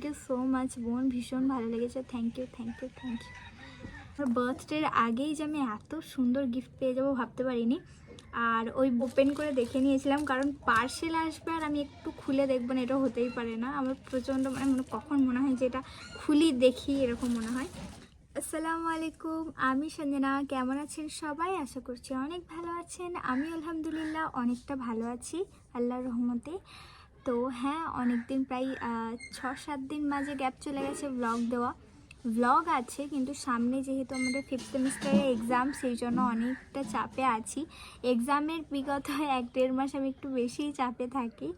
Thank you so much বোন। ভীষণ ভালো লেগেছে। Thank you thank you thank you আমার বার্থডের আগেই যে আমি এত সুন্দর গিফট পেয়ে যাব ভাবতে পারিনি। আর ওই ওপেন করে দেখে নিয়েছিলাম, কারণ পার্সেল আসবে আর আমি একটু খুলে দেখব না এটা হতেই পারে না। আমার প্রচণ্ড মানে মনে কখন মনে হয় যে এটা খুলি দেখি, এরকম মনে হয়। আসসালামু আলাইকুম, আমি সঞ্জনা। কেমন আছেন সবাই? আশা করছি অনেক ভালো আছেন। আমি আলহামদুলিল্লাহ অনেকটা ভালো আছি, আল্লাহর রহমতে। তো হ্যাঁ অনেক দিন প্রায় ছ সাত দিন মাঝে গ্যাপ চলে গেছে ব্লগ দেওয়া। ব্লগ আছে, কিন্তু সামনে যেহেতু আমাদের ফিফথ সেমিস্টারের এক্সাম সেই জন্য অনেকটা চাপে আছি। এক্সামের বিগত এক দেড় মাস আমি একটু বেশিই চাপে থাকি।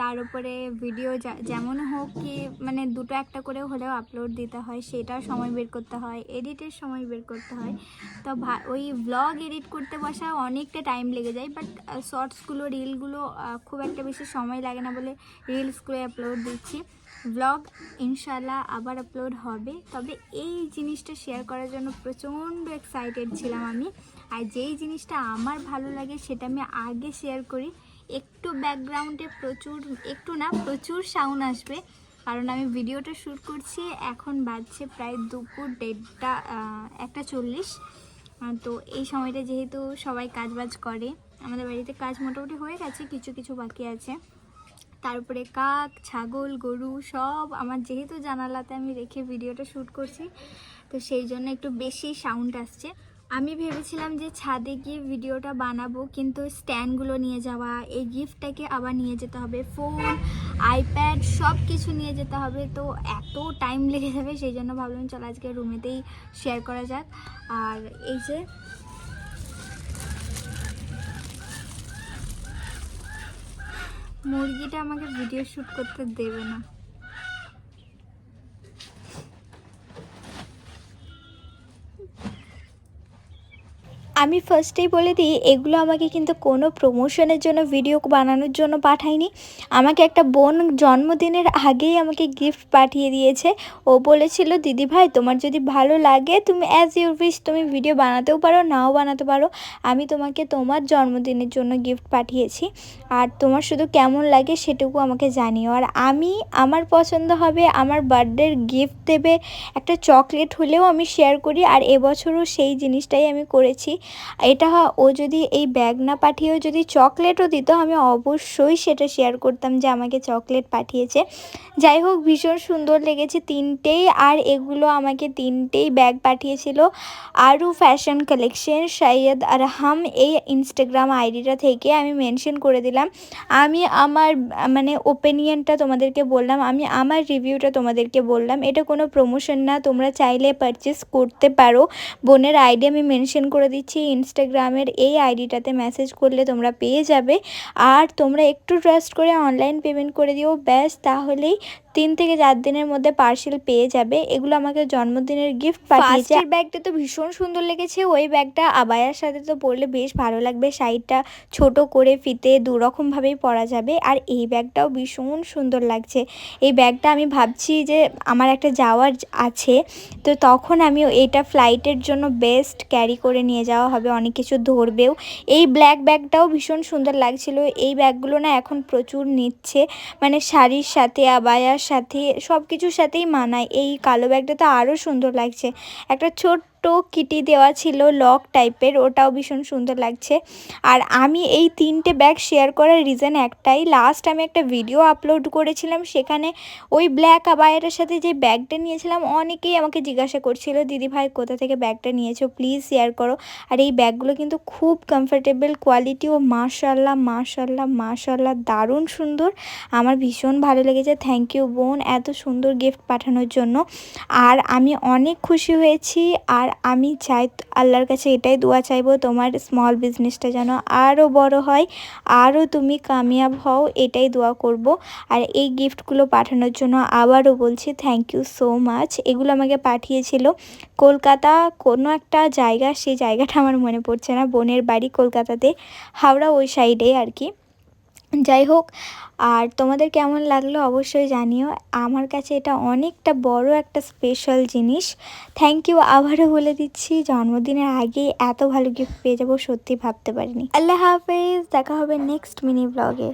তার উপরে ভিডিও যেমন হোক কি মানে দুটো একটা করে হলেও আপলোড দিতে হয়, সেটাও সময় বের করতে হয় এডিটের সময় বের করতে হয়। তো ওই ব্লগ এডিট করতে বসা অনেকটা টাইম লেগে যায় বাট শর্টসগুলো রিলগুলো খুব একটা বেশি সময় লাগে না বলে রিলসগুলো আপলোড দিচ্ছি। ব্লগ ইনশাল্লাহ আবার আপলোড হবে। তবে এই জিনিসটা শেয়ার করার জন্য প্রচণ্ড এক্সাইটেড ছিলাম আমি। আর যেই জিনিসটা আমার ভালো লাগে, সেটা আমি আগে শেয়ার করি। একটু ব্যাকগ্রাউন্ডে প্রচুর, একটু না, প্রচুর সাউন্ড আসবে। কারণ আমি ভিডিওটা শ্যুট করছি, এখন বাজছে প্রায় দুপুর দেড়টা একটা চল্লিশ। তো এই সময়টা যেহেতু সবাই কাজ বাজ করে, আমাদের বাড়িতে কাজ মোটামুটি হয়ে গেছে, কিছু কিছু বাকি আছে। তারপরে কাক, ছাগল, গরু সব আমার যেহেতু জানালাতে আমি রেখে ভিডিওটা শ্যুট করছি, তো সেই জন্য একটু বেশি সাউন্ড আসছে। আমি ভেবেছিলাম যে ছাদে গিয়ে ভিডিওটা বানাবো, কিন্তু স্ট্যান্ডগুলো নিয়ে যাওয়া, এই গিফটটাকে আবার নিয়ে যেতে হবে, ফোন, আইপ্যাড সব কিছু নিয়ে যেতে হবে। তো এত টাইম লেগে যাবে, সেই জন্য ভাবলাম চল আজকে রুমেতেই শেয়ার করা যাক। আর এই যে, মুরগিটা আমাকে ভিডিও শ্যুট করতে দেবে না। আমি ফার্স্টেই বলে দিই, এগুলো আমাকে কিন্তু কোনো প্রমোশনের জন্য ভিডিও বানানোর জন্য পাঠায়নি। আমাকে একটা বোন জন্মদিনের আগেই আমাকে গিফট পাঠিয়ে দিয়েছে। ও বলেছিল, দিদি ভাই, তোমার যদি ভালো লাগে, তুমি অ্যাজ ইউর উইশ তুমি ভিডিও বানাতেও পারো, নাও বানাতে পারো। আমি তোমাকে তোমার জন্মদিনের জন্য গিফট পাঠিয়েছি। আর তোমার শুধু কেমন লাগে সেটুকু আমাকে জানিও। আর আমি, আমার পছন্দ হবে আমার বার্থডের গিফট দেবে। একটা চকলেট হলেও আমি শেয়ার করি। আর এবছরও সেই জিনিসটাই আমি করেছি। এটা ও যদি এই ব্যাগ না পাঠিয়েও যদি চকলেটও দিত, আমি অবশ্যই সেটা শেয়ার করতাম যে আমাকে চকলেট পাঠিয়েছে। যাই হোক, ভীষণ সুন্দর লেগেছে তিনটেই আর এগুলো আমাকে তিনটেই ব্যাগ পাঠিয়েছিল। আরও ফ্যাশন কালেকশন সৈয়দ আরহাম, এই ইনস্টাগ্রাম আইডিটা থেকে আমি মেনশন করে দিলাম। আমি আমার মানে ওপিনিয়নটা তোমাদেরকে বললাম, আমি আমার রিভিউটা তোমাদেরকে বললাম। এটা কোনো প্রমোশন না, তোমরা চাইলে পারচেস করতে পারো। বোনের আইডি আমি মেনশন করে দিচ্ছি। ইনস্টাগ্রামের এই আইডিটাতে মেসেজ করলে তোমরা পেয়ে যাবে। আর তোমরা একটু ট্রাস্ট করে অনলাইন পেমেন্ট করে দিও। ব্যাস, তাহলেই তিন থেকে চার দিনের মধ্যে পার্সেল পেয়ে যাবে। এগুলো আমাকে জন্মদিনের গিফট পাঠিয়েছে। ব্যাগটা তো ভীষণ সুন্দর লেগেছে। ওই ব্যাগটা আবায়ার সাথে তো পরলে বেশ ভালো লাগবে। সাইডটা ছোট করে ফিতে দুরকমভাবেই পরা যাবে। আর এই ব্যাগটাও ভীষণ সুন্দর লাগছে। এই ব্যাগটা আমি ভাবছি যে আমার একটা যাওয়ার আছে। তো তখন আমি এটা ফ্লাইটের জন্য বেস্ট ক্যারি করে নিয়ে যাওয়া হবে। অনেক কিছু ধরবেও। এই ব্ল্যাক ব্যাগটাও ভীষণ সুন্দর লাগছিল। এই ব্যাগগুলো না এখন প্রচুর নিচ্ছে। মানে শাড়ির সাথে আবায়ার সাথে সব কিছুর সাথেই মানায়। এই কালো ব্যাগটা তো আরও সুন্দর লাগছে। একটা ছোট্ট কিটি দেওয়া ছিল লক টাইপের, ওটাও ভীষণ সুন্দর লাগছে। আর আমি এই তিনটে ব্যাগ শেয়ার করার রিজন একটাই লাস্ট আমি একটা ভিডিও আপলোড করেছিলাম, সেখানে ওই ব্ল্যাক আবায়ারের সাথে যে ব্যাগটা নিয়েছিলাম, অনেকেই আমাকে জিজ্ঞাসা করছিল, দিদি ভাই, কোথা থেকে ব্যাগটা নিয়েছো? প্লিজ শেয়ার করো। আর এই ব্যাগগুলো কিন্তু খুব কমফোর্টেবল কোয়ালিটিও মাশাল্লাহ মাশাল্লাহ মাশাল্লাহ দারুণ সুন্দর। আমার ভীষণ ভালো লেগেছে থ্যাংক ইউ বোন, এত সুন্দর গিফট পাঠানোর জন্য। আর আমি অনেক খুশি হয়েছি, আর আমি চাই আল্লাহর কাছে এটাই দোয়া চাইব, তোমার স্মল বিজনেসটা যেন আরও বড় হয় আরও তুমি কামিয়াব হও, এটাই দোয়া করব। আর এই গিফটগুলো পাঠানোর জন্য আবারও বলছি থ্যাংক ইউ সো মাচ এগুলো আমাকে পাঠিয়েছিল কলকাতা, কোনো একটা জায়গা, সেই জায়গাটা আমার মনে পড়ছে না, বোনের বাড়ি কলকাতাতে, হাওড়া ওই সাইডে আর কি। যাই হোক, আর তোমাদের কেমন লাগল অবশ্যই জানিও। আমার কাছে এটা অনেকটা বড় একটা স্পেশাল জিনিস। থ্যাংক ইউ আবারও বলে দিচ্ছি, জন্মদিনের আগে এত ভালো গিফট পেয়ে যাব, সত্যি ভাবতে পারিনি। আল্লাহ হাফেজ, দেখা হবে নেক্সট মিনি ব্লগে